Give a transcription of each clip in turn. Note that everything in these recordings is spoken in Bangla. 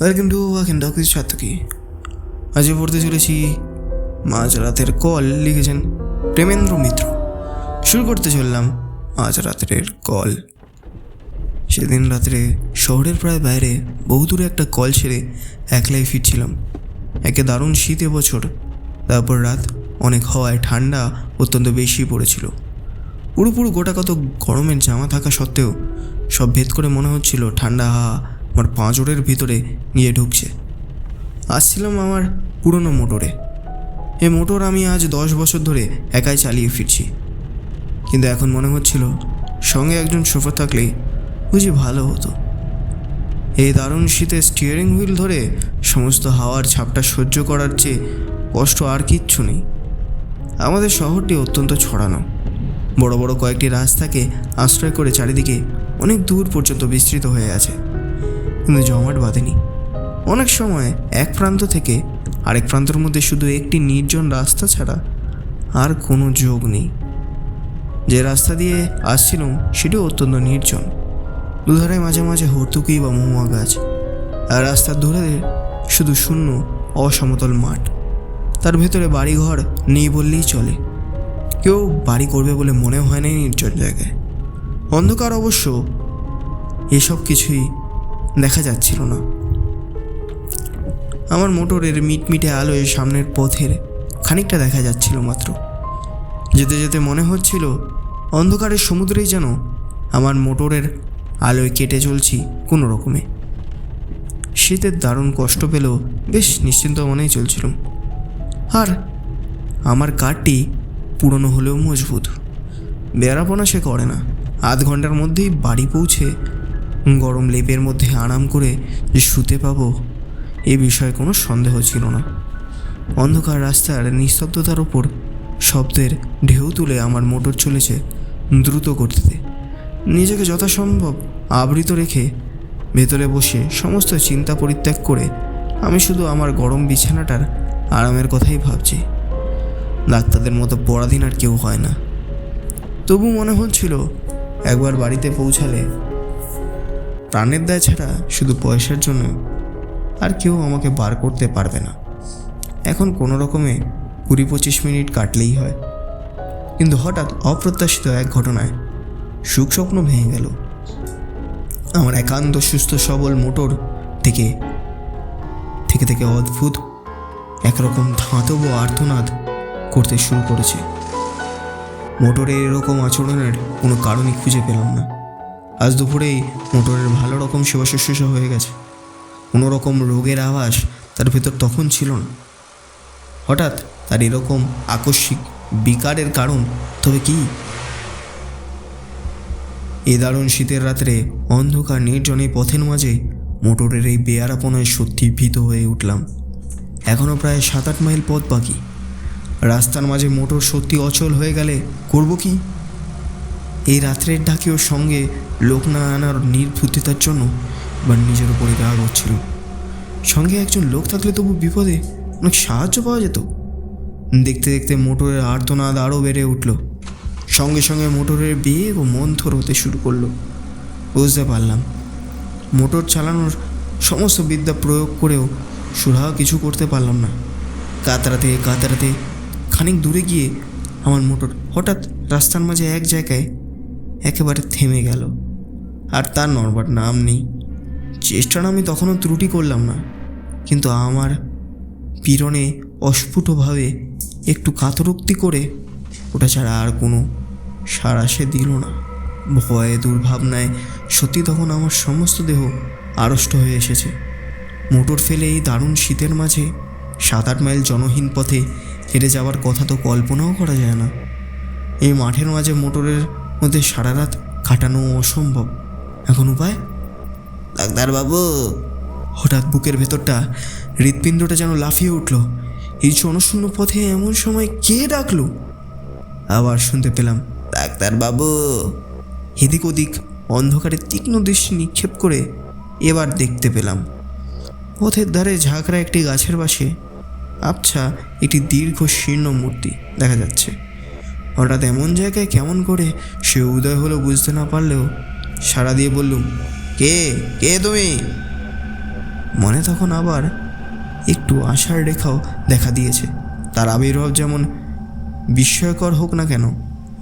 ওয়েলকাম টু ওয়াকেন ডকুইজ সার্থকী আজ পড়তে চলেছি মাঝ রাতের কল লিখেছেন প্রেমেন্দ্র মিত্র। শুরু করতে চললাম আজ রাতের কল। সেদিন রাত্রে শহরের প্রায় বাইরে বহু দূরে একটা কল ছেড়ে একলাই ফিরছিলাম। একে দারুণ শীত বছর তারপর রাত অনেক হওয়ায় ঠান্ডা অত্যন্ত বেশি পড়েছিল। পুরোপুরো গোটা কত গরমের জামা থাকা সত্ত্বেও সব ভেদ করে মনে হচ্ছিল ঠান্ডা হাওয়া আমার পাঁচড়ের ভিতরে গিয়ে ঢুকছে। আসছিলাম আমার পুরনো মোটরে। এ মোটর আমি আজ দশ বছর ধরে একাই চালিয়ে ফিরছি। কিন্তু এখন মনে হচ্ছিল সঙ্গে একজন সোফা থাকলেই বুঝি ভালো হতো। এই দারুণ শীতে স্টিয়ারিং হুইল ধরে সমস্ত হাওয়ার ছাপটা সহ্য করার চেয়ে কষ্ট আর কিচ্ছু নেই। আমাদের শহরটি অত্যন্ত ছড়ানো। বড় বড় কয়েকটি রাস্তাকে আশ্রয় করে চারিদিকে অনেক দূর পর্যন্ত বিস্তৃত হয়ে আছে। কিন্তু জমাট বাঁধেনি। অনেক সময় এক প্রান্ত থেকে আরেক প্রান্তের মধ্যে শুধু একটি নির্জন রাস্তা ছাড়া আর কোনো যোগ নেই। যে রাস্তা দিয়ে আসছিলাম, সেটিও অত্যন্ত নির্জন। দুধারে মাঝে মাঝে হর্তুকি বা মহুয়া গাছ, আর রাস্তার ধরে শুধু শূন্য অসমতল মাঠ। তার ভেতরে বাড়িঘর নেই বললেই চলে। কেউ বাড়ি করবে বলে মনে হয় না এই নির্জন জায়গায়। অন্ধকার অবশ্য এসব কিছুই দেখা যাচ্ছিল না। আমার মোটরের মিটমিটে আলোয় সামনের পথের খানিকটা দেখা যাচ্ছিল মাত্র। যেতে যেতে মনে হচ্ছিল অন্ধকারের সমুদ্রেই যেন আমার মোটরের আলোয় কেটে চলছি কোনো রকমে। শীতের দারুণ কষ্ট পেলেও বেশ নিশ্চিন্ত মনেই চলছিলাম। আর আমার কারটি পুরনো হলেও মজবুত। বেড়াপনা সে করে না। আধ ঘণ্টার মধ্যেই বাড়ি পৌঁছে গরম লেপের মধ্যে আরাম করে যে শুতে পাবো, এ বিষয়ে কোনো সন্দেহ ছিল না। অন্ধকার রাস্তার নিস্তব্ধতার ওপর শব্দের ঢেউ তুলে আমার মোটর চলেছে দ্রুত গতিতে। নিজেকে যথাসম্ভব আবৃত রেখে ভেতরে বসে সমস্ত চিন্তা পরিত্যাগ করে আমি শুধু আমার গরম বিছানাটার আরামের কথাই ভাবছি। ডাক্তারদের মতো পরাধীন আর কেউ হয় না। তবু মনে হচ্ছিল একবার বাড়িতে পৌঁছালে প্রাণের দায় ছাড়া শুধু পয়সার জন্য আর কেউ আমাকে বার করতে পারবে না। এখন কোনো রকমে কুড়ি পঁচিশ মিনিট কাটলেই হয়। কিন্তু হঠাৎ অপ্রত্যাশিত এক ঘটনায় সুখ স্বপ্ন ভেঙে গেল। আমার একান্ত সুস্থ সবল মোটর থেকে থেকে থেকে অদ্ভুত একরকম ধাঁতব আর্তনাদ করতে শুরু করেছে। মোটরের এরকম আচরণের কোনো কারণই খুঁজে পেলাম না। আজ দুপুরেই মোটরের ভালো রকম সেবা শুশ্রূষা হয়ে গেছে। কোনো রকম রোগের আভাস তার ভেতর তখন ছিল না। হঠাৎ তার এরকম আকস্মিক বিকারের কারণ তবে কি? এ দারুণ শীতের রাত্রে অন্ধকার নির্জনে পথের মাঝে মোটরের এই বেয়ারাপনায় সত্যি ভীত হয়ে উঠলাম। এখনও প্রায় সাত আট মাইল পথ বাকি। রাস্তার মাঝে মোটর সত্যি অচল হয়ে গেলে করব কি? এই রাত্রের ডাকেও সঙ্গে লোক না আনার নির্বুদ্ধিতার জন্য বা নিজের উপরে রাগ হচ্ছিল। সঙ্গে একজন লোক থাকলে তবু বিপদে অনেক সাহায্য পাওয়া যেত? দেখতে দেখতে মোটরের আর্তনাদ আরও বেড়ে উঠল। সঙ্গে সঙ্গে মোটরের বেগ ও মন্থর হতে শুরু করল। বুঝতে পারলাম। মোটর চালানোর সমস্ত বিদ্যা প্রয়োগ করেও সুরাহা কিছু করতে পারলাম না। কাতরাতে কাতরাতে খানিক দূরে গিয়ে আমার মোটর হঠাৎ রাস্তার মাঝে এক জায়গায় একেবারে থেমে গেল। আর তার নড়বার নাম নেই। চেষ্টাটা আমি তখনও ত্রুটি করলাম না। কিন্তু আমার পীড়নে অস্ফুটভাবে একটু কাতরোক্তি করে ওটা ছাড়া আর কোনো সাড়া সে দিল না। ভয়ে দুর্ভাবনায় সত্যি তখন আমার সমস্ত দেহ আড়ষ্ট হয়ে এসেছে। মোটর ফেলে এই দারুণ শীতের মাঝে সাত আট মাইল জনহীন পথে হেঁটে যাওয়ার কথা তো কল্পনাও করা যায় না। এই মাঠের মাঝে মোটরের মধ্যে সারা রাত কাটানো অসম্ভব। এখন উপায়? ডাক্তারবাবু! হঠাৎ বুকের ভেতরটা হৃৎপিণ্ডটা যেন লাফিয়ে উঠল। এই জনশূন্য পথে এমন সময় কে ডাকলো? আবার শুনতে পেলাম, ডাক্তারবাবু! এদিক ওদিক অন্ধকারে তীক্ষ্ণ দৃষ্টি নিক্ষেপ করে এবার দেখতে পেলাম। পথের ধারে ঝাঁকড়া একটি গাছের পাশে আচ্ছা একটি দীর্ঘ শীর্ণ মূর্তি দেখা যাচ্ছে। হঠাৎ এমন জায়গায় কেমন করে সে উদয় হলো বুঝতে না পারলেও সাড়া দিয়ে বললুম, কে? কে তুমি? মনে তখন আবার একটু আশার রেখাও দেখা দিয়েছে। তার আবির্ভাব যেমন বিস্ময়কর হোক না কেন,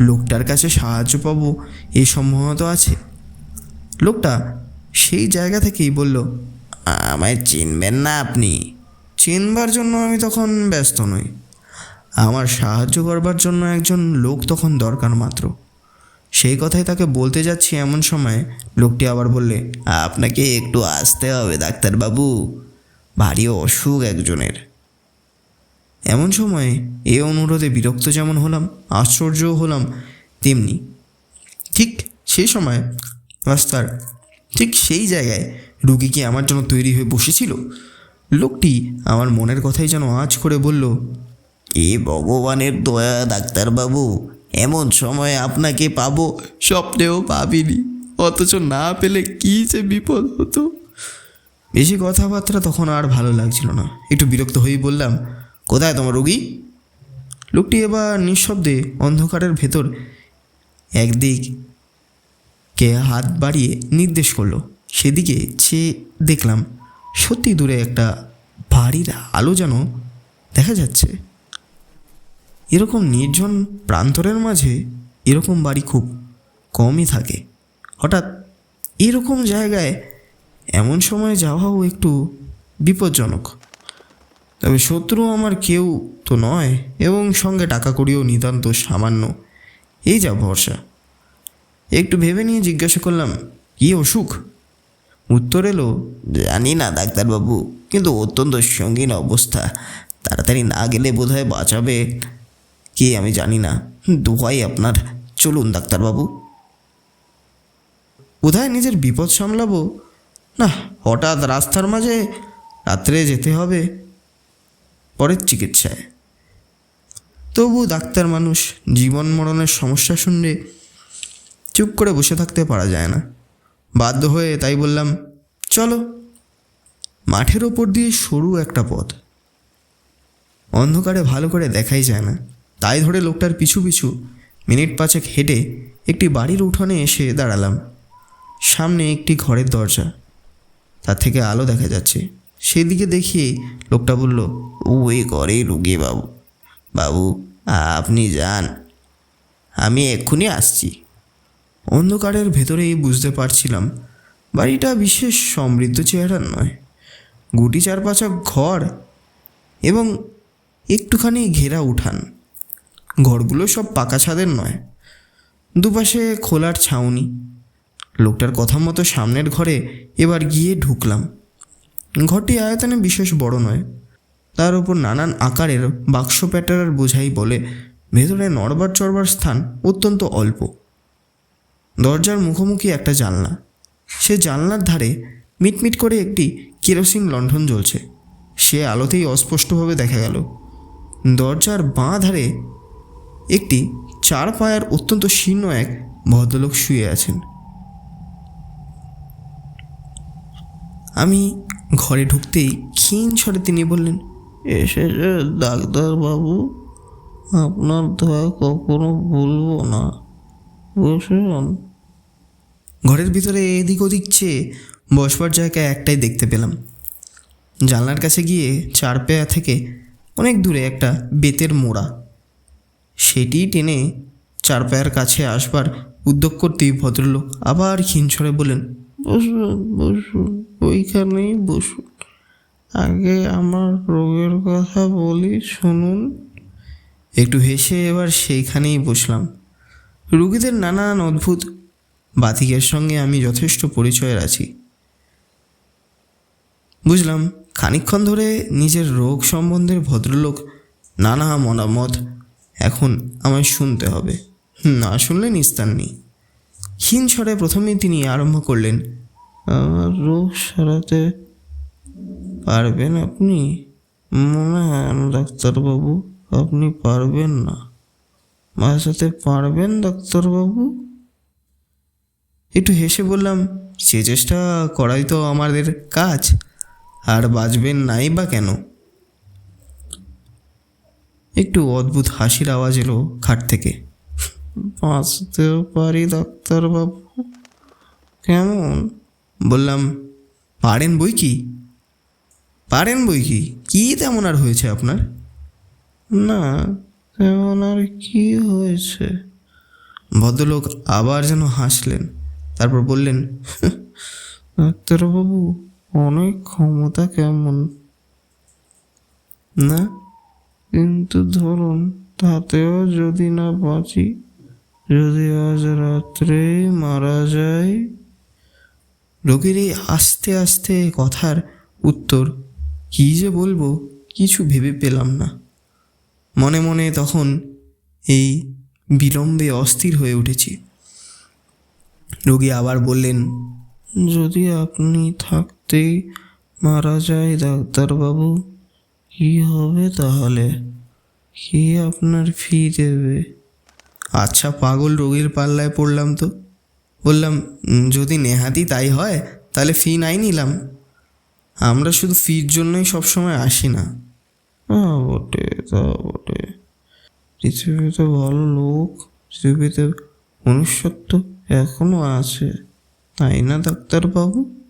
লোকটার কাছে সাহায্য পাবো এই সম্ভাবনা তো আছে। লোকটা সেই জায়গা থেকেই বলল আমায় চিনবেন না আপনি। চিনবার জন্য আমি তখন ব্যস্ত নই। আমার সাহায্য করবার জন্য একজন লোক তখন দরকার মাত্র। সেই কথাই তাকে বলতে যাচ্ছি এমন সময় লোকটি আবার বললে, আপনাকে একটু আসতে হবে, ডাক্তারবাবু। ভারী অসুখ একজনের। এমন সময় এ অনুরোধে বিরক্ত যেমন হলাম, আশ্চর্যও হলাম, তেমনি ঠিক সেই সময় রাস্তার ঠিক সেই জায়গায় রুগী কি আমার জন্য তৈরি হয়ে বসেছিল? লোকটি আমার মনের কথাই যেন আজ করে বলল এ ভগবানের দয়া, ডাক্তারবাবু। এমন সময় আপনাকে পাবো, স্বপ্নেও পাবিনি। অথচ না পেলে কী যে বিপদ হতো। বেশি কথাবার্তা তখন আর ভালো লাগছিল না। একটু বিরক্ত হয়েই বললাম, কোথায় তোমার রুগী? লোকটি এবার নিঃশব্দে অন্ধকারের ভেতর একদিক কে হাত বাড়িয়ে নির্দেশ করল। সেদিকে চেয়ে দেখলাম, সত্যি দূরে একটা বাড়ির আলো যেন দেখা যাচ্ছে। এরকম নির্জন প্রান্তরের মাঝে এরকম বাড়ি খুব কমই থাকে। হঠাৎ এরকম জায়গায় এমন সময় যাওয়াও একটু বিপজ্জনক। তবে শত্রু আমার কেউ তো নয় এবং সঙ্গে টাকা কড়িও নিতান্ত সামান্য। এই যা ভরসা। একটু ভেবে নিয়ে জিজ্ঞাসা করলাম, কি অসুখ? উত্তর এলো, জানি না, ডাক্তারবাবু, কিন্তু অত্যন্ত সঙ্গীন অবস্থা। তাড়াতাড়ি না গেলে বোধহয় বাঁচাবে। কে আমি জানি না। দোহাই আপনার। চলুন, ডাক্তারবাবু। কোথায় নিজের বিপদ সামলাবো। না, হঠাৎ রাস্তার মাঝে রাত্রে যেতে হবে পরের চিকিৎসায়। তবু ডাক্তার মানুষ জীবন মরণের সমস্যা শুনলে চুপ করে বসে থাকতে পারা যায় না। বাধ্য হয়ে তাই বললাম, চলো, মাঠের ওপর দিয়ে সরু একটা পথ। অন্ধকারে ভালো করে দেখাই যায় না। তাই ধরে লোকটার পিছু পিছু মিনিট পাঁচেক হেঁটে একটি বাড়ির উঠোনে এসে দাঁড়ালাম। সামনে একটি ঘরের দরজা। তার থেকে আলো দেখা যাচ্ছে। সেদিকে দেখিয়ে লোকটা বলল ও এ ঘরে রুগে বাবু। বাবু, আপনি যান। আমি এক্ষুনি আসছি। অন্ধকারের ভেতরেই বুঝতে পারছিলাম, বাড়িটা বিশেষ সমৃদ্ধ চেহারার নয়। গুটি চারপাঁচক ঘর এবং একটুখানি ঘেরা উঠান। ঘরগুলো সব পাকা ছাদের নয়। দুপাশে খোলার ছাউনি। লোকটার কথা মতো সামনের ঘরে এবার গিয়ে ঢুকলাম। ঘরটি আয়তনে বিশেষ বড় নয়। তার উপর নানান আকারের বাক্স প্যাটারার বোঝাই বলে, ভেতরে নড়বার চড়বার স্থান অত্যন্ত অল্প। দরজার মুখোমুখি একটা জানলা। সে জানলার ধারে মিটমিট করে একটি কেরোসিন লণ্ঠন জ্বলছে। সে আলোতেই অস্পষ্টভাবে দেখা গেল। দরজার বাঁ ধারে একটি চার পায়ার অত্যন্ত শীর্ণ এক ভদ্রলোক শুয়ে আছেন। আমি ঘরে ঢুকতেই ক্ষীণ স্বরে তিনি বললেন এসেছে ডাক্তারবাবু আপনার দয়া কখনো ভুলবো না বসুন। ঘরের ভিতরে এদিক ওদিক চেয়ে বসবার জায়গা একটাই দেখতে পেলাম। জানলার কাছে গিয়ে চার পেয়া থেকে অনেক দূরে একটা বেতের মোড়া সেটি টেনে চার পায়ের কাছে আসবার উদ্যোগ করতেই ভদ্রলোক আবার ক্ষীণস্বরে বলেন বসুন বসুন, ওইখানেই বসুন। আগে আমার রোগের কথা বলি, শুনুন। একটু হেসে এবার সেইখানেই বসলাম। রুগীদের নানান অদ্ভুত বাতিকের সঙ্গে আমি যথেষ্ট পরিচয়ের আছি। বুঝলাম, খানিকক্ষণ ধরে নিজের রোগ সম্বন্ধের ভদ্রলোক নানা মতামত এখন আমায় শুনতে হবে। না শুনলে নিস্তার নেই। ক্ষীণ স্বরে প্রথমেই তিনি আরম্ভ করলেন, আমার রোগ সারাতে পারবেন আপনি? মনে হয় ডাক্তারবাবু, আপনি পারবেন না। বাঁচাতে পারবেন ডাক্তারবাবু? একটু হেসে বললাম, সে চেষ্টা করাই তো আমাদের কাজ, আর বাঁচবেন নাই বা কেন? একটু অদ্ভুত হাসির আওয়াজ এলো খাট থেকে। বাঁচতেও পারি, ডাক্তারবাবু? কেমন? বললাম, পারেন বই কি? পারেন বই কি? কী তেমন আর হয়েছে আপনার? না, তেমন আর কি হয়েছে? ভদ্রলোক আবার যেন হাসলেন, তারপর বললেন, ডাক্তারবাবু, অনেক ক্ষমতা কেমন? না কিন্তু ধরুন তাতেও যদি না বাঁচি যদি আজ রাত্রে মারা যায় রোগীর এই আস্তে আস্তে কথার উত্তর কী যে বলব কিছু ভেবে পেলাম না। মনে মনে তখন এই বিলম্বে অস্থির হয়ে উঠেছি। রোগী আবার বললেন যদি আপনি থাকতেই মারা যায় ডাক্তারবাবু কি হবে তাহলে? কে আপনার ফি দেবে? আচ্ছা পাগল রোগীর পাল্লায় পড়লাম তো। বললাম যদি নেহাতি তাই হয়, তাহলে ফি নাই নিলাম। আমরা শুধু ফির জন্যই সবসময় আসি না। বটে, তা বটে। পৃথিবীতে ভালো লোক, পৃথিবীতে মনুষ্যত্ব এখনও আছে। তাই না, ডাক্তারবাবু?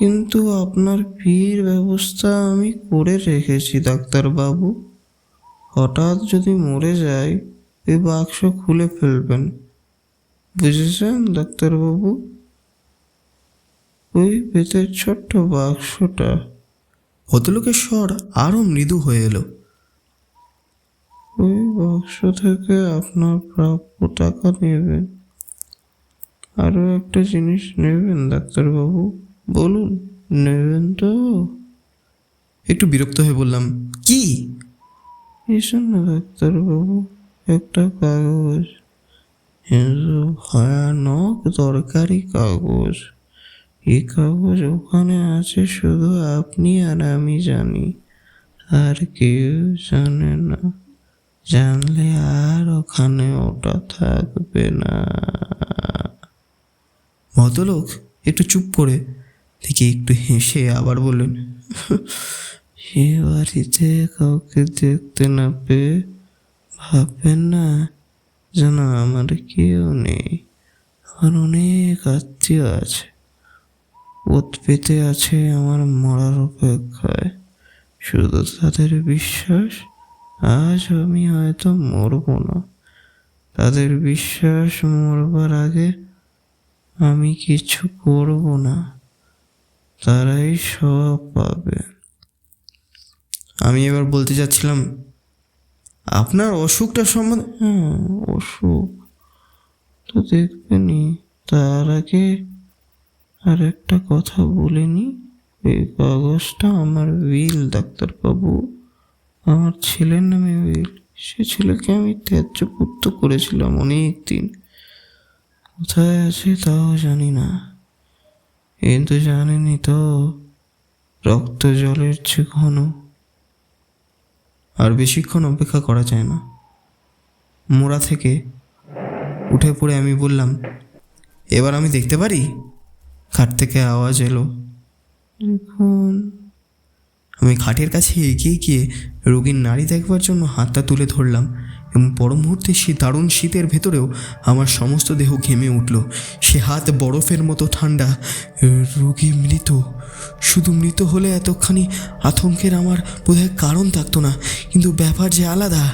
কিন্তু আপনার ফির ব্যবস্থা আমি করে রেখেছি ডাক্তারবাবু। হঠাৎ যদি মরে যায় এই বাক্স খুলে ফেলবেন। বুঝেছেন ডাক্তারবাবু? ওই ভেতর ছোট্ট বাক্সটা। ভদ্রলোকের স্বর আরও মৃদু হয়ে এলো। ওই বাক্স থেকে আপনার প্রাপ্য টাকা নেবেন। আরও একটা জিনিস নেবেন ডাক্তারবাবু। বলুন নেবেন তো। একটু বিরক্ত হয়ে বললাম কি? এসব না ডাক্তারবাবু একটা কাগজ। কিন্তু ভয়ানক দরকারি কাগজ। এই কাগজ ওখানে আছে শুধু আপনি আর আমি জানি। আর কেউ জানে না জানলে আর ওখানে ওটা থাকবে না। ভদ্রলোক একটু চুপ করে থেকে একটু হেসে আবার বললেন, এ বাড়িতে কাউকে দেখতে না পেয়ে ভাববেন না, যেন আমার কেউ নেই। আমার অনেক আত্মীয় আছে ওত পেতে আছে আমার মরার অপেক্ষায়। শুধু তাদের বিশ্বাস, আজ আমি হয়তো মরব না। তাদের বিশ্বাস মরবার আগে আমি কিছু করব না। তারাই সব পাবে। আমি এবার বলতে চাচ্ছিলাম, আপনার অসুখটা সম্বন্ধে হ্যাঁ অসুখ। তো দেখবেনই তার আগে আর একটা কথা বলিনি এই কাগজটা আমার উইল, ডাক্তারবাবু। আমার ছেলের নামে উইল। সে ছেলেকে আমি ত্যায্য পুত্র করেছিলাম অনেক দিন কোথায় আছে তাও জানি না। কিন্তু জানেনি তো, রক্ত জলের চেয়ে ঘন। আর বেশিক্ষণ অপেক্ষা করা যায় না। মোড়া থেকে উঠে পড়ে আমি বললাম, এবার আমি দেখতে পারি? খাট থেকে আওয়াজ এলো, দেখুন। আমি খাটের কাছে এগিয়ে গিয়ে রোগীর নাড়ি দেখবার জন্য হাতটা তুলে ধরলাম। এবং পর মুহূর্তে সে দারুণ শীতের ভেতরেও আমার সমস্ত দেহ ঘেমে উঠল। সে হাত বরফের মতো ঠান্ডা রোগী মৃত। শুধু মৃত হলে এতখানি আতঙ্কের আমার বোধহয় কারণ থাকতো না, কিন্তু ব্যাপার যে আলাদা।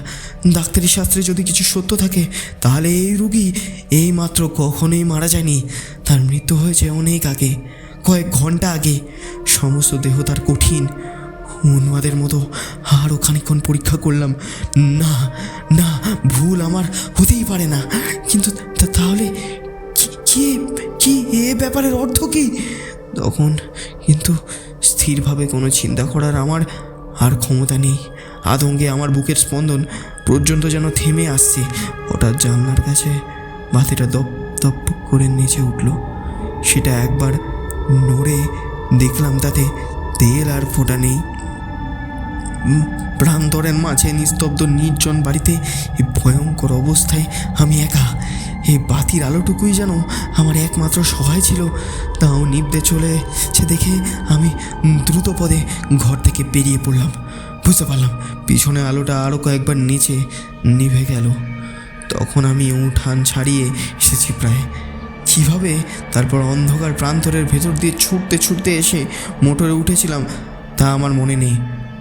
ডাক্তারি শাস্ত্রে যদি কিছু সত্য থাকে, তাহলে এই রুগী এই মাত্র কখনোই মারা যায়নি। তার মৃত্যু হয়েছে অনেক আগে, কয়েক ঘণ্টা আগে। সমস্ত দেহ তার কঠিন। উন্মাদের মতো আরও খানিক্ষণ পরীক্ষা করলাম। না না, ভুল আমার হতেই পারে না। কিন্তু তাহলে কি- কি এ ব্যাপারের অর্থ কি? তখন কিন্তু স্থিরভাবে কোনো চিন্তা করার আমার আর ক্ষমতা নেই। আতঙ্কে আমার বুকের স্পন্দন পর্যন্ত যেন থেমে আসছে। হঠাৎ জানলার কাছে বাতিটা দপ দপ করে নেচে উঠল। সেটা একবার নড়ে দেখলাম তাতে তেল আর ফোঁটা নেই। প্রান্তরের মাঝে নিস্তব্ধ নির্জন বাড়িতে এই ভয়ঙ্কর অবস্থায় আমি একা। এই বাতির আলোটুকুই যেন আমার একমাত্র সহায় ছিল। তাও নিবতে চলেছে দেখে আমি দ্রুত পদে ঘর থেকে বেরিয়ে পড়লাম। বুঝতে পারলাম পিছনে আলোটা আরও কয়েকবার নিচে নিভে গেল। তখন আমি উঠান ছাড়িয়ে এসেছি প্রায়। কীভাবে? তারপর অন্ধকার প্রান্তরের ভেতর দিয়ে ছুটতে ছুটতে এসে মোটরে উঠেছিলাম, তা আমার মনে নেই।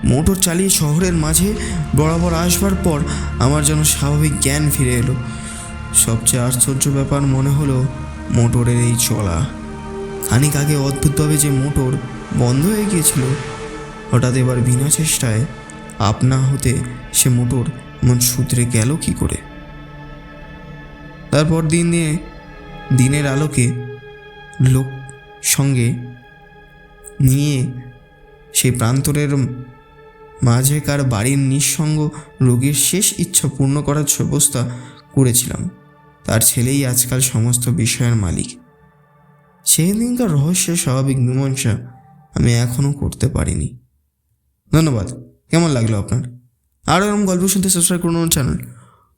মোটর চালিয়ে শহরের মাঝে বরাবর আসবার পর আমার যেন স্বাভাবিক জ্ঞান ফিরে এলো। সবচেয়ে আশ্চর্য ব্যাপার মনে হলো মোটরের এই চলা। খানিক আগে অদ্ভুতভাবে যে মোটর বন্ধ হয়ে গিয়েছিল, হঠাৎ এবার বিনা চেষ্টায় আপনা হতে সে মোটর এমন সূত্রে গেল কি করে? তারপর দিন দিনের আলোকে লোক সঙ্গে নিয়ে সেই প্রান্তরের মাঝেকার বাড়ির নিঃসঙ্গ রোগীর শেষ ইচ্ছা পূর্ণ করার ব্যবস্থা করেছিলাম। তার ছেলেই আজকাল সমস্ত বিষয়ের মালিক। সেই দিনকার রহস্যের স্বাভাবিক মীমাংসা আমি এখনও করতে পারিনি। ধন্যবাদ। কেমন লাগল আপনার? আরও এরকম গল্প শুনতে সাবস্ক্রাইব করুন আমার চ্যানেল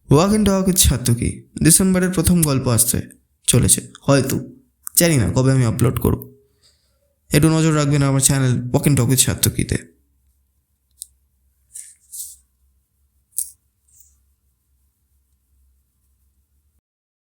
ওয়াক ইন টকের ছাত্রকি ডিসেম্বরের প্রথম গল্প আসছে, চলেছে। হয়তো। জানি না কবে আমি আপলোড করব। একটু নজর রাখবেন আমার চ্যানেল ওয়াক ইন টকের ছাত্রকিতে